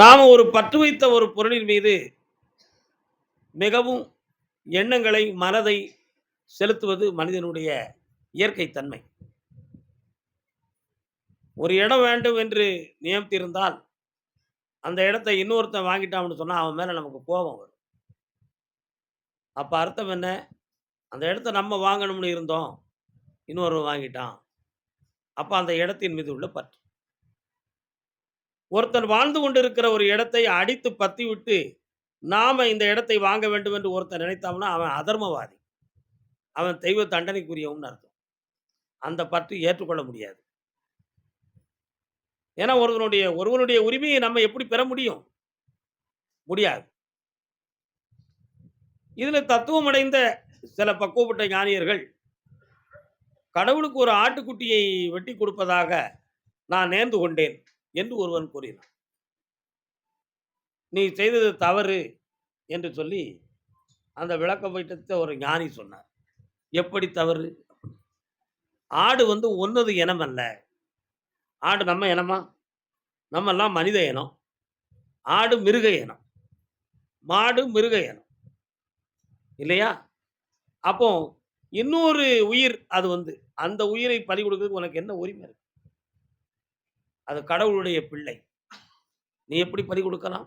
நாம் ஒரு பற்று வைத்த ஒரு பொருளின் மீது மிகவும் எண்ணங்களை மனதை செலுத்துவது மனிதனுடைய இயற்கை தன்மை. ஒரு இடம் வேண்டும் என்று நியமித்திருந்தால் அந்த இடத்தை இன்னொருத்தன் வாங்கிட்டான்னு சொன்னால் அவன் மேலே நமக்கு கோபம் வரும். அப்போ அர்த்தம் என்ன? அந்த இடத்த நம்ம வாங்கணும்னு இருந்தோம் இன்னொருவன் வாங்கிட்டான். அப்போ அந்த இடத்தின் மீது உள்ள பற்று. ஒருத்தன் வாழ்ந்து கொண்டிருக்கிற ஒரு இடத்தை அடித்து பத்தி விட்டு நாம இந்த இடத்தை வாங்க வேண்டும் என்று ஒருத்தன் நினைத்தோம்னா அவன் அதர்மவாதி. அவன் தெய்வ தண்டனைக்குரியவன் அர்த்தம். அந்த பற்று ஏற்றுக்கொள்ள முடியாது. ஏன்னா ஒருவனுடைய ஒருவனுடைய உரிமையை நம்ம எப்படி பெற முடியும்? முடியாது. இதில் தத்துவம் அடைந்த சில பக்குவப்பட்ட ஞானியர்கள் கடவுளுக்கு ஒரு ஆட்டுக்குட்டியை வெட்டி கொடுப்பதாக நான் நேர்ந்து கொண்டேன். என்று ஒருவன் கூறினான். நீ செய்தது தவறு என்று சொல்லி அந்த விளக்க வைத்த ஒரு ஞானி சொன்னார். எப்படி தவறு? ஆடு வந்து ஒன்னது இனம் அல்ல. ஆடு நம்ம இனமா? நம்ம எல்லாம் மனித இனம். ஆடு மிருக இனம். மாடு மிருக இனம். இல்லையா? அப்போ இன்னொரு உயிர் அது வந்து. அந்த உயிரை பறி கொடுக்கறதுக்கு உனக்கு என்ன உரிமை இருக்கு? அது கடவுளுடைய பிள்ளை. நீ எப்படி பறி கொடுக்கலாம்?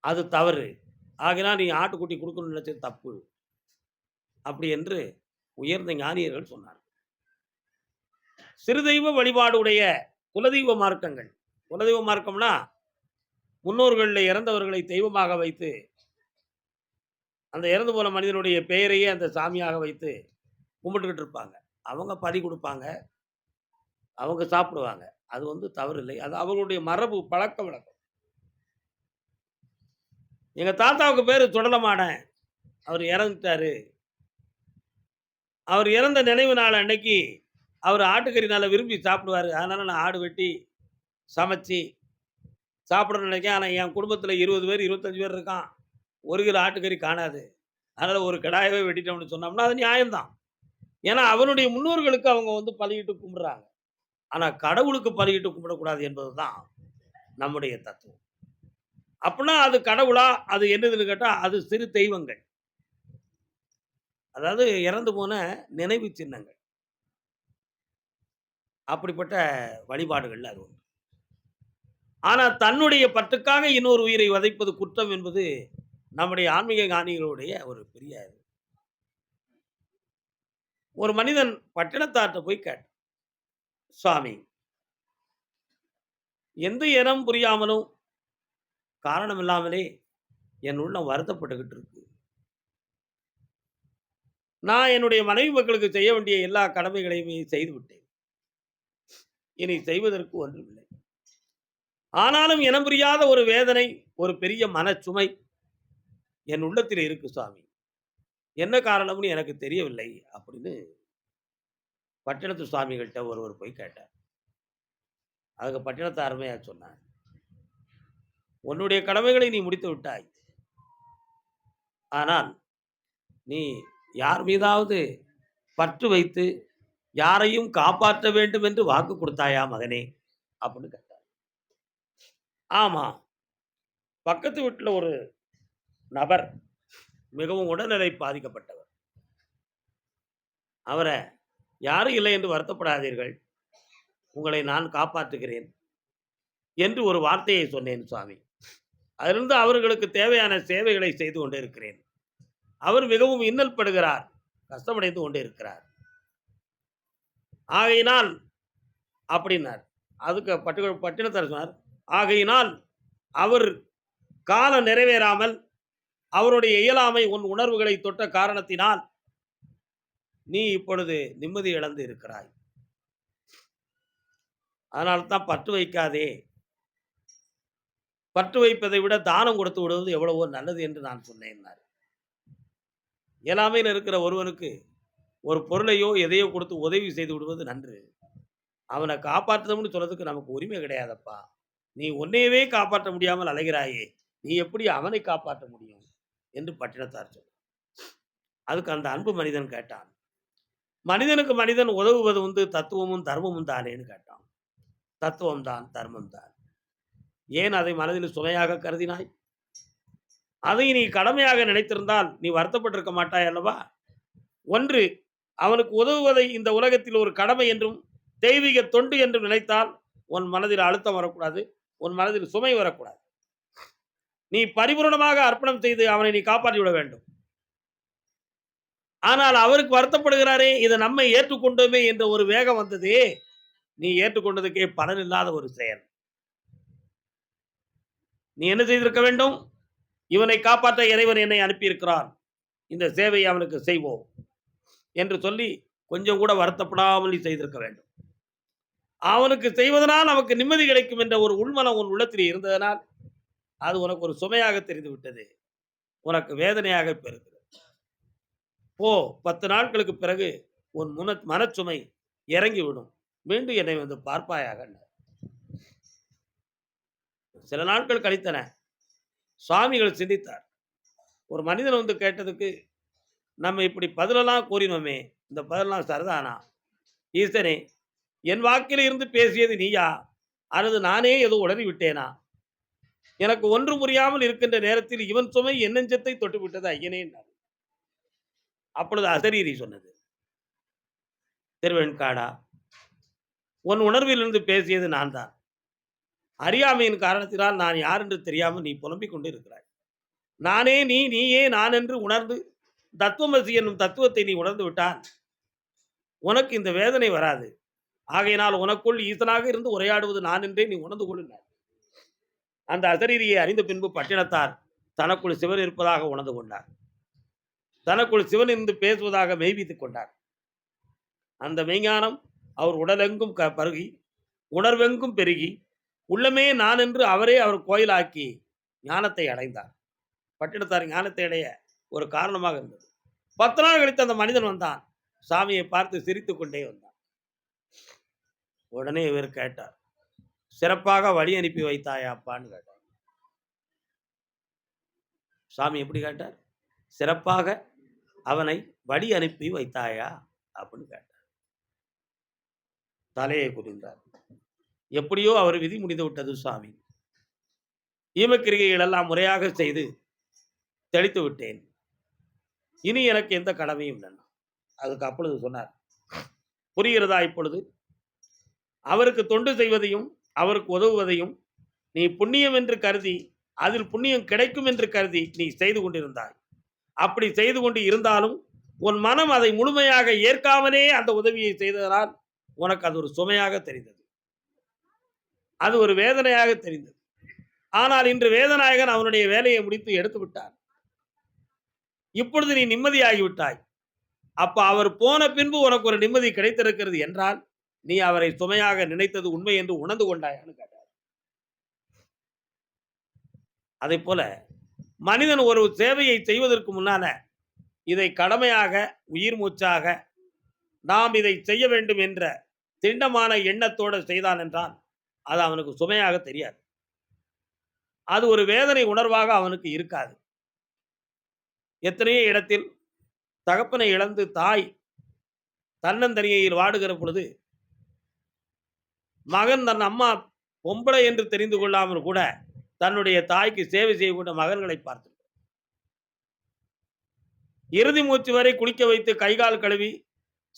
அது தவறு. ஆகினால் நீ ஆட்டுக்குட்டி கொடுக்கணும்னு நினைச்சது தப்பு. அப்படி என்று உயர்ந்த ஞானியர்கள் சொன்னார் சிறுதெய்வ வழிபாடுடைய குலதெய்வ மார்க்கங்கள். குலதெய்வ மார்க்கம்னா முன்னோர்களில் இறந்தவர்களை தெய்வமாக வைத்து அந்த இறந்து போன மனிதனுடைய பெயரையே அந்த சாமியாக வைத்து கும்பிட்டுக்கிட்டு இருப்பாங்க. அவங்க பறி கொடுப்பாங்க. அவங்க சாப்பிடுவாங்க. அது வந்து தவறு இல்லை அது அவர்களுடைய மரபு பழக்க வழக்கம். எங்கள் தாத்தாவுக்கு பேர் சுடலமாடன் அவர் இறந்துட்டாரு. அவர் இறந்த நினைவு நாள் அன்னைக்கு அவர் ஆட்டுக்கறி நல்லா விரும்பி சாப்பிடுவாரு. அதனால் நான் ஆடு வெட்டி சமைச்சு சாப்பிடணும்னு நினைக்கிறேன் ஆனால் என் குடும்பத்தில் இருபது பேர் இருபத்தஞ்சு பேர் இருக்கான். ஒரு கிலோ ஆட்டுக்கறி காணாது. அதனால் ஒரு கடாயவே வெட்டிட்டோம்னு சொன்னோம்னா அது நியாயம்தான். ஏன்னா அவனுடைய முன்னோர்களுக்கு அவங்க வந்து பழகிட்டு கும்பிட்றாங்க. ஆனால் கடவுளுக்கு பலியிட்டு கும்பிடக்கூடாது என்பது தான் நம்முடைய தத்துவம். அப்படின்னா அது கடவுளா? அது என்னதுன்னு கேட்டால் அது சிறு தெய்வங்கள். அதாவது இறந்து போன நினைவு சின்னங்கள். அப்படிப்பட்ட வழிபாடுகள் அது ஒன்று ஆனால் தன்னுடைய பற்றுக்காக இன்னொரு உயிரை வதைப்பது குற்றம் என்பது நம்முடைய ஆன்மீக ஞானிகளுடைய ஒரு பெரிய ஒரு மனிதன் பட்டினத்தார்ட்ட போய் கேட்டான். சுவாமி. எந்த இனம் புரியாமலும் காரணம் இல்லாமலே என் உள்ளம் வருத்தப்பட்டுக்கிட்டு இருக்கு. நான் என்னுடைய மனைவி மக்களுக்கு செய்ய வேண்டிய எல்லா கடமைகளையுமே செய்து விட்டேன். இனி செய்வதற்கு ஒன்றுமில்லை ஆனாலும் இனம் புரியாத ஒரு வேதனை ஒரு பெரிய மனச்சுமை என் உள்ளத்தில் இருக்கு சுவாமி. என்ன காரணம்னு எனக்கு தெரியவில்லை அப்படின்னு பட்டினத்து சுவாமிகள்கிட்ட ஒருவர் போய் கேட்டார். அதுக்கு பட்டினத்தை அருமையாக சொன்னார். உன்னுடைய கடமைகளை நீ முடித்து விட்டாய். ஆனால் நீ யார் மீதாவது பற்று வைத்து யாரையும் காப்பாற்ற வேண்டும் என்று வாக்கு கொடுத்தாயா மகனே? அப்படின்னு கேட்டார். ஆமா. பக்கத்து வீட்டில் ஒரு நபர் மிகவும் உடல்நிலை பாதிக்கப்பட்டவர். அவரை யாரும் இல்லை என்று வருத்தப்படாதீர்கள். உங்களை நான் காப்பாற்றுகிறேன். என்று ஒரு வார்த்தையை சொன்னேன் சுவாமி. அதிலிருந்து அவர்களுக்கு தேவையான சேவைகளை செய்து கொண்டு இருக்கிறேன் அவர் மிகவும் இன்னல் படுகிறார் கஷ்டமடைந்து கொண்டு இருக்கிறார் ஆகையினால் அப்படின்னார். அதுக்கு பட்டு பட்டினத்தார் சொன்னார். ஆகையினால் அவர் காலம் நிறைவேறாமல் அவருடைய இயலாமை உன் உணர்வுகளை தொட்ட காரணத்தினால் நீ இப்பொழுது நிம்மதி இழந்து இருக்கிறாய். அதனால தான் பற்று வைக்காதே. பற்று வைப்பதை விட தானம் கொடுத்து விடுவது எவ்வளவோ நல்லது என்று நான் சொன்னேன் இயலாமையில் இருக்கிற ஒருவனுக்கு ஒரு பொருளையோ எதையோ கொடுத்து உதவி செய்து விடுவது நன்று. அவனை காப்பாற்றணும்னு சொல்றதுக்கு நமக்கு உரிமை கிடையாதப்பா. நீ உன்னையவே காப்பாற்ற முடியாமல் அலைகிறாயே. நீ எப்படி அவனை காப்பாற்ற முடியும்? என்று பட்டினத்தார் சொன்னார். அதுக்கு அந்த அன்பு மனிதன் கேட்டான். மனிதனுக்கு மனிதன் உதவுவது வந்து தத்துவமும் தர்மமும் தானேன்னு கேட்டான். தத்துவம் தான் தர்மம் தான். ஏன் அதை மனதில் சுமையாக கருதினாய்? அதை நீ கடமையாக நினைத்திருந்தால் நீ வருத்தப்பட்டிருக்க மாட்டாய் அல்லவா? ஒன்று அவனுக்கு உதவுவதை இந்த உலகத்தில் ஒரு கடமை என்றும் தெய்வீக தொண்டு என்றும் நினைத்தால் உன் மனதில் அழுத்தம் வரக்கூடாது உன் மனதில் சுமை வரக்கூடாது. நீ பரிபூரணமாக அர்ப்பணம் செய்து அவனை நீ காப்பாற்றி விட வேண்டும். ஆனால் அவருக்கு வருத்தப்படுகிறாரே இதை நம்மை ஏற்றுக்கொண்டோமே என்ற ஒரு வேகம் வந்ததே. நீ ஏற்றுக்கொண்டதுக்கே பலன் இல்லாத ஒரு செயல். நீ என்ன செய்திருக்க வேண்டும்? இவனை காப்பாற்ற இறைவன் என்னை அனுப்பியிருக்கிறான். இந்த சேவையை அவனுக்கு செய்வோம் என்று சொல்லி கொஞ்சம் கூட வருத்தப்படாமல் நீ செய்திருக்க வேண்டும். அவனுக்கு செய்வதனால் நமக்கு நிம்மதி கிடைக்கும் என்ற ஒரு உள்மனம் உன் உள்ளத்தில் இருந்ததனால் அது உனக்கு ஒரு சுமையாக தெரிந்து விட்டது உனக்கு வேதனையாக பெறுகிறது போ பத்து நாட்களுக்கு பிறகு உன் முன மனச்சுமை இறங்கிவிடும். மீண்டும் என்னை வந்து பார்ப்பாயாக சில நாட்கள் கழித்தன. சுவாமிகள் சிந்தித்தார். ஒரு மனிதன் வந்து கேட்டதுக்கு நம்ம இப்படி பதிலெல்லாம் கூறினோமே இந்த பதிலெல்லாம் சரிதானா? ஈசனே என் வாக்கில் இருந்து பேசியது நீயா? அல்லது நானே ஏதோ உளறி விட்டேனா எனக்கு ஒன்று புரியாமல் இருக்கின்ற நேரத்தில் இவன் சுமை என் நெஞ்சத்தை தொட்டு ஐயனே என்றார். அப்பொழுது அசரீரி சொன்னது. திருவெண்காடா. உன் உணர்விலிருந்து பேசியது நான் தான் அறியாமையின் காரணத்தினால் நான் யார் என்று தெரியாமல் நீ புலம்பிக் கொண்டு இருக்கிறாய் நானே நீ நீயே நான் என்று உணர்ந்து தத்துவமசி என்னும் தத்துவத்தை நீ உணர்ந்து விட்டால் உனக்கு இந்த வேதனை வராது. ஆகையினால் உனக்குள் ஈசனாக இருந்து உரையாடுவது நான் என்றே நீ உணர்ந்து கொள்ளினார் அந்த அசரீரியை அறிந்த பின்பு பட்டினத்தார் தனக்குள் சிவர் இருப்பதாக உணர்ந்து கொண்டார். தனக்குள் சிவன் இருந்து பேசுவதாக மெய்வித்துக் கொண்டார். அந்த மெய்ஞானம் அவர் உடலெங்கும் க பருகி உணர்வெங்கும் பெருகி உள்ளமே நான் என்று அவரே அவர் கோயிலாக்கி ஞானத்தை அடைந்தார். பட்டினத்தார் ஞானத்தை அடைய ஒரு காரணமாக இருந்தது. பத்து நாள் கழித்து அந்த மனிதன் வந்தான். சாமியை பார்த்து சிரித்து கொண்டே வந்தான். உடனே இவர் கேட்டார் சிறப்பாக வழி அனுப்பி வைத்தாயா அப்பான்னு கேட்டார். சாமி எப்படி கேட்டார் சிறப்பாக அவனை வழி அனுப்பி வைத்தாயா? அப்படின்னு கேட்டார். தலையை குனிந்தார். எப்படியோ அவர் விதி முடிந்து விட்டது சுவாமி. ஈமக்கிரிகைகள் எல்லாம் முறையாக செய்து தெளித்து விட்டேன். இனி எனக்கு எந்த கடமையும் இல்லை. அதுக்கு அப்பொழுது சொன்னார். புரிகிறதா இப்பொழுது? அவருக்கு தொண்டு செய்வதையும் அவருக்கு உதவுவதையும் நீ புண்ணியம் என்று கருதி அதில் புண்ணியம் கிடைக்கும் என்று கருதி நீ செய்து கொண்டிருந்தாய். அப்படி செய்து கொண்டு இருந்தாலும் உன் மனம் அதை முழுமையாக ஏற்காமலே அந்த உதவியை செய்ததனால் உனக்கு அது ஒரு சுமையாக தெரிந்தது. அது ஒரு வேதனையாக தெரிந்தது. ஆனால் இன்று வேதநாயகன் அவனுடைய வேலையை முடித்து எடுத்து விட்டார் இப்பொழுது நீ நிம்மதியாகிவிட்டாய் அப்போ அப்ப அவர் போன பின்பு உனக்கு ஒரு நிம்மதி கிடைத்திருக்கிறது என்றால் நீ அவரை சுமையாக நினைத்தது உண்மை என்று உணர்ந்து கொண்டாயான்னு கேட்டார். அதே போல மனிதன் ஒரு சேவையை செய்வதற்கு முன்னால இதை கடமையாக உயிர் மூச்சாக நாம் இதை செய்ய வேண்டும் என்ற திண்டமான எண்ணத்தோடு செய்தான் என்றால் அது அவனுக்கு சுமையாக தெரியாது. அது ஒரு வேதனை உணர்வாக அவனுக்கு இருக்காது. எத்தனையோ இடத்தில் தகப்பனை இழந்து தாய் தன்னந்தனியில் வாடுகிற பொழுது மகன் தன் அம்மா பொம்பளை என்று தெரிந்து கொள்ளாமல் கூட தன்னுடைய தாய்க்கு சேவை செய்யக்கூடிய மகன்களை பார்த்து. இறுதி மூச்சு வரை குளிக்க வைத்து கைகால் கழுவி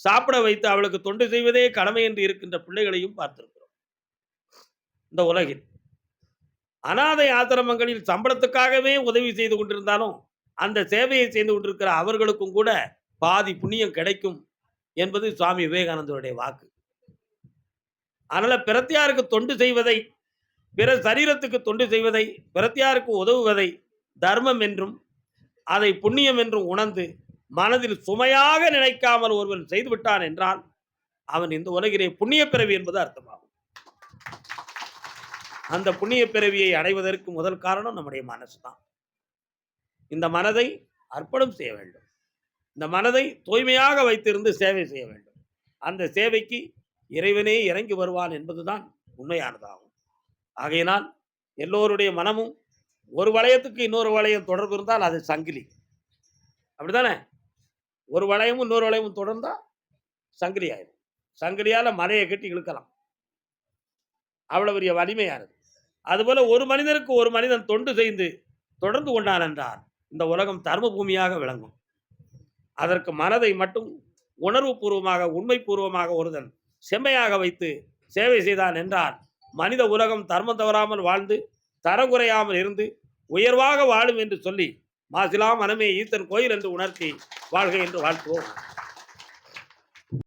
சாப்பிட வைத்து அவளுக்கு தொண்டு செய்வதே கடமை என்று இருக்கின்ற பிள்ளைகளையும் பார்த்திருக்கிறோம். இந்த உலகில் அனாதை ஆசிரமங்களில் சம்பளத்துக்காகவே உதவி செய்து கொண்டிருந்தாலும் அந்த சேவையை செய்து கொண்டிருக்கிற அவர்களுக்கும் கூட பாதி புண்ணியம் கிடைக்கும் என்பது சுவாமி விவேகானந்தருடைய வாக்கு. அதனால பிரத்தியாருக்கு தொண்டு செய்வதை பிற சரீரத்துக்கு தொண்டு செய்வதை பிரத்தியாருக்கு உதவுவதை தர்மம் என்றும் அதை புண்ணியம் என்றும் உணர்ந்து மனதில் சுமையாக நினைக்காமல் ஒருவன் செய்துவிட்டான் என்றால் அவன் இந்த உலகிலே புண்ணிய பிறவி என்பது அர்த்தமாகும். அந்த புண்ணிய பிறவியை அடைவதற்கு முதல் காரணம் நம்முடைய மனசு தான். இந்த மனதை அர்ப்பணம் செய்ய வேண்டும். இந்த மனதை தூய்மையாக வைத்திருந்து சேவை செய்ய வேண்டும். அந்த சேவைக்கு இறைவனே இறங்கி வருவான் என்பதுதான் உண்மையானதாகும். ஆகையினால் எல்லோருடைய மனமும் ஒரு வளையத்துக்கு இன்னொரு வளையம் தொடர்பு இருந்தால் அது சங்கிலி. அப்படிதானே ஒரு வளையமும் இன்னொரு வளையமும் தொடர்ந்தால் சங்கிலி ஆயிடும் சங்கிலியால் மலையை கட்டி இழுக்கலாம். அவ்வளோ பெரிய வலிமையானது அதுபோல ஒரு மனிதனுக்கு ஒரு மனிதன் தொண்டு செய்து தொடர்ந்து கொண்டான் என்றால் இந்த உலகம் தர்ம பூமியாக விளங்கும். அதற்கு மனதை மட்டும் உணர்வு பூர்வமாக உண்மை பூர்வமாக ஒருதன் செம்மையாக வைத்து சேவை செய்தான் என்றார் மனித உலகம் தர்மம் தவறாமல் வாழ்ந்து தரம் குறையாமல் இருந்து உயர்வாக வாழும் என்று சொல்லி மாசிலா மனமே ஈத்தன் கோயில் என்று உணர்த்தி வாழ்க என்று வாழ்த்துவோம்.